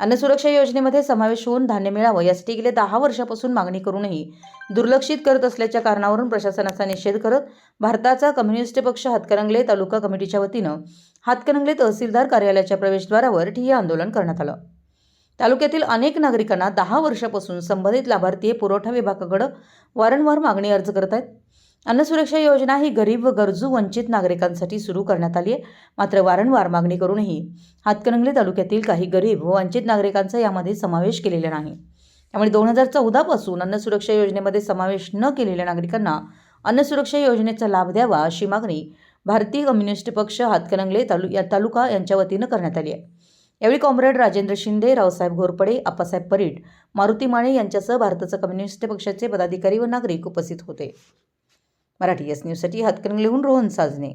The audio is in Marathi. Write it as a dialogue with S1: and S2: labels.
S1: अन्नसुरक्षा योजनेमध्ये समावेश होऊन धान्य मिळावं यासाठी गेले दहा वर्षापासून मागणी करूनही दुर्लक्षित करत असल्याच्या कारणावरून प्रशासनाचा निषेध करत भारताचा कम्युनिस्ट पक्ष हातकणंगले तालुका कमिटीच्या वतीनं हातकणंगले तहसीलदार कार्यालयाच्या प्रवेशद्वारावर ठिय्या आंदोलन करण्यात आलं. तालुक्यातील अनेक नागरिकांना दहा वर्षापासून संबंधित लाभार्थी पुरवठा विभागाकडे वारंवार मागणी अर्ज करत आहेत अन्नसुरक्षा योजना ही गरीब व गरजू वंचित नागरिकांसाठी सुरू करण्यात आली आहे. मात्र वारंवार मागणी करूनही हातकणंगले तालुक्यातील काही गरीब व वंचित नागरिकांचा यामध्ये समावेश केलेला नाही. त्यामुळे दोन हजार चौदापासून अन्नसुरक्षा योजनेमध्ये समावेश न केलेल्या नागरिकांना अन्नसुरक्षा योजनेचा लाभ द्यावा अशी मागणी भारतीय कम्युनिस्ट पक्ष हातकणंगले तालु या तालुका यांच्या वतीनं करण्यात आली आहे. यावेळी कॉम्रेड राजेंद्र शिंदे रावसाहेब घोरपडे आप्पासाहेब परीट मारुती माने यांच्यासह भारताचा कम्युनिस्ट पक्षाचे पदाधिकारी व नागरिक उपस्थित होते. मराठी एस न्यूजसाठी हातकणंगलेहून रोहन साजने